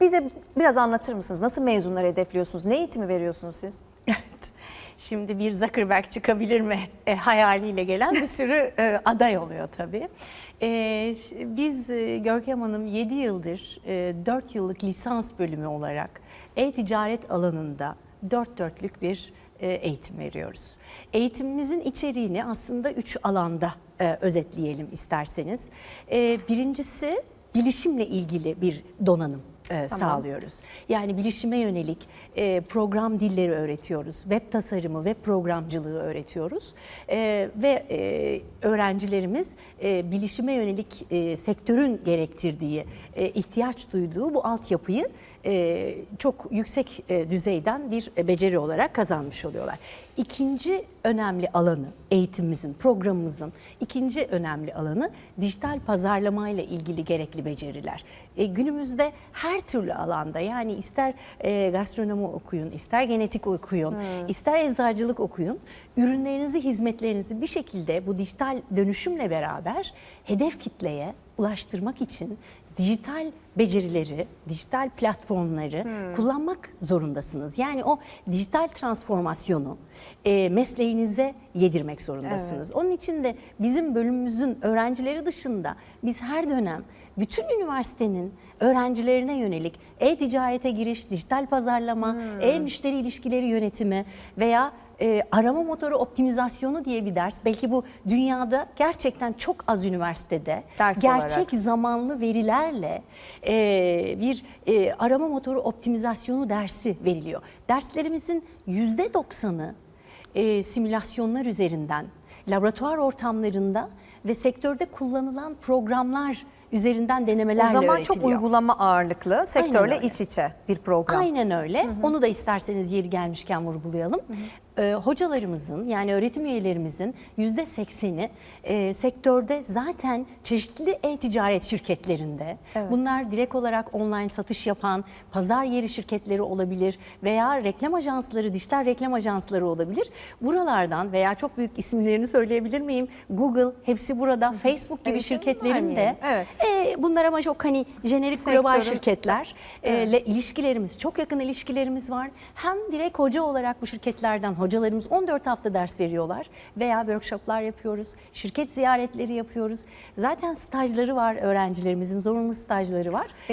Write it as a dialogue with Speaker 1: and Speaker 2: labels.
Speaker 1: Bize biraz anlatır mısınız? Nasıl mezunları hedefliyorsunuz? Ne eğitimi veriyorsunuz siz?
Speaker 2: Evet. Şimdi bir Zuckerberg çıkabilir mi e, hayaliyle gelen bir sürü e, aday oluyor tabii. E, biz e, Görkem Hanım 7 yıldır e, 4 yıllık lisans bölümü olarak e-ticaret alanında dört dörtlük bir e, eğitim veriyoruz. Eğitimimizin içeriğini aslında üç alanda e, özetleyelim isterseniz. E, birincisi bilişimle ilgili bir donanım e, sağlıyoruz. Yani bilişime yönelik e, program dilleri öğretiyoruz. Web tasarımı, web programcılığı öğretiyoruz. E, ve e, öğrencilerimiz e, bilişime yönelik e, sektörün gerektirdiği, e, ihtiyaç duyduğu bu altyapıyı e, çok yüksek e, düzeyden bir e, beceri olarak kazanmış oluyorlar. İkinci önemli alanı eğitimimizin, programımızın ikinci önemli alanı dijital pazarlama ile ilgili gerekli beceriler. E, günümüzde her türlü alanda yani ister e, gastronomi okuyun, ister genetik okuyun, ister eczacılık okuyun, ürünlerinizi, hizmetlerinizi bir şekilde bu dijital dönüşümle beraber hedef kitleye ulaştırmak için dijital becerileri, dijital platformları kullanmak zorundasınız. Yani o dijital transformasyonu e, mesleğinize yedirmek zorundasınız. Onun için de bizim bölümümüzün öğrencileri dışında biz her dönem bütün üniversitenin öğrencilerine yönelik e-ticarete giriş, dijital pazarlama, e-müşteri ilişkileri yönetimi veya e, arama motoru optimizasyonu diye bir ders. Belki bu dünyada gerçekten çok az üniversitede
Speaker 1: Ders
Speaker 2: gerçek
Speaker 1: olarak.
Speaker 2: zamanlı verilerle e, bir e, arama motoru optimizasyonu dersi veriliyor. Derslerimizin yüzde doksanı e, simülasyonlar üzerinden, laboratuvar ortamlarında ve sektörde kullanılan programlar üzerinden denemelerle
Speaker 1: O zaman
Speaker 2: öğretiliyor.
Speaker 1: çok uygulama ağırlıklı, sektörle iç içe bir program.
Speaker 2: Aynen öyle. Onu da isterseniz yeri gelmişken vurgulayalım. Ee, hocalarımızın yani öğretim üyelerimizin yüzde sekseni e, sektörde zaten çeşitli e-ticaret şirketlerinde. Bunlar direkt olarak online satış yapan pazar yeri şirketleri olabilir veya reklam ajansları, dijital reklam ajansları olabilir. Buralardan veya çok büyük isimlerini söyleyebilir miyim? Google hepsi burada. Facebook gibi
Speaker 1: Evet,
Speaker 2: şirketlerin de.
Speaker 1: Evet.
Speaker 2: e, bunlar ama çok hani jenerik global
Speaker 1: Sektörün-
Speaker 2: şirketler ile ilişkilerimiz, çok yakın ilişkilerimiz var. Hem direkt hoca olarak bu şirketlerden hocalarımız 14 hafta ders veriyorlar veya workshoplar yapıyoruz, şirket ziyaretleri yapıyoruz. Zaten stajları var öğrencilerimizin, zorunlu stajları var.